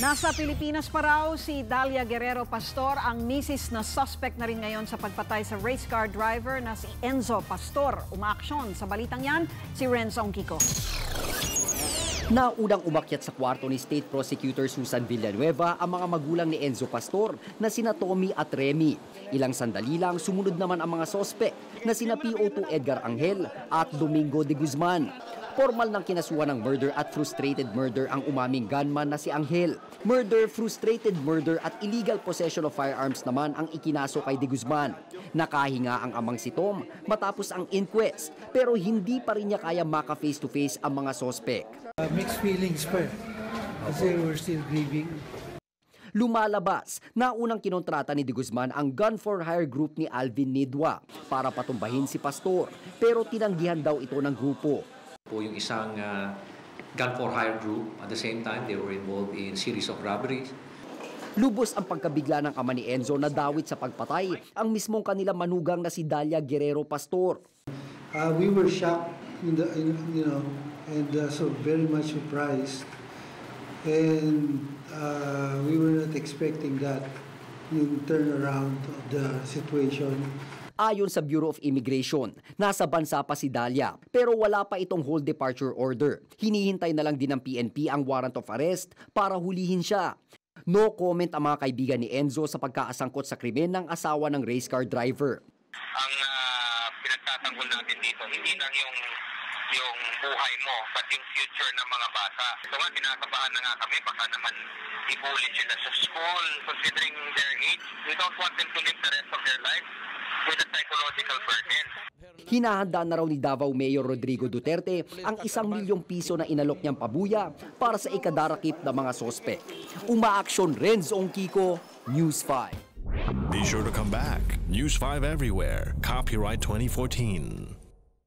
Nasa Pilipinas pa raw si Dalia Guerrero Pastor, ang misis na suspect na rin ngayon sa pagpatay sa race car driver na si Enzo Pastor. Umaaksyon sa balitang yan, si Renzo Kiko. Naunang umakyat sa kwarto ni State Prosecutor Susan Villanueva ang mga magulang ni Enzo Pastor na sina Tommy at Remy. Ilang sandali lang sumunod naman ang mga sospek na sina PO2 Edgar Angel at Domingo de Guzman. Formal ng kinasuhan ng murder at frustrated murder ang umaming gunman na si Angel. Murder, frustrated murder at illegal possession of firearms naman ang ikinaso kay de Guzman. Nakahinga ang amang si Tom matapos ang inquest pero hindi pa rin niya kaya maka face to face ang mga sospek. Uh, mixed feelings pa eh. Kasi we're still grieving. Lumalabas na unang kinontrata ni De Guzman ang gun for hire group ni Alvin Nidwa para patumbahin si Pastor pero tinanggihan daw ito ng grupo. Po yung isang uh, gun for hire group. At the same time, they were involved in series of robberies. Lubos ang pagkabigla ng ama ni Enzo na dawit sa pagpatay ang mismong kanila manugang na si Dalia Guerrero Pastor. Uh, we were shocked, in the, in, you know, and uh, so very much surprised. And uh, we were not expecting that, yung turnaround of the situation. Ayon sa Bureau of Immigration, nasa bansa pa si Dalia pero wala pa itong hold departure order. Hinihintay na lang din ng PNP ang warrant of arrest para hulihin siya. No comment ang mga kaibigan ni Enzo sa pagkaasangkot sa krimen ng asawa ng race car driver. ang ah, pinagtatanggol natin dito, hindi lang yung yung buhay mo, but yung future ng mga bata. Ito nga, kinakabahan na nga kami, baka naman ibulit sila sa school, considering their age. We don't want them to live the rest of their life with psychological burden. Hinahanda na raw ni Davao Mayor Rodrigo Duterte ang isang milyong piso na inalok niyang pabuya para sa ikadarakip ng mga sospek. Umaaksyon Renzo Kiko, News 5. Be sure to come back. News 5 everywhere. Copyright 2014.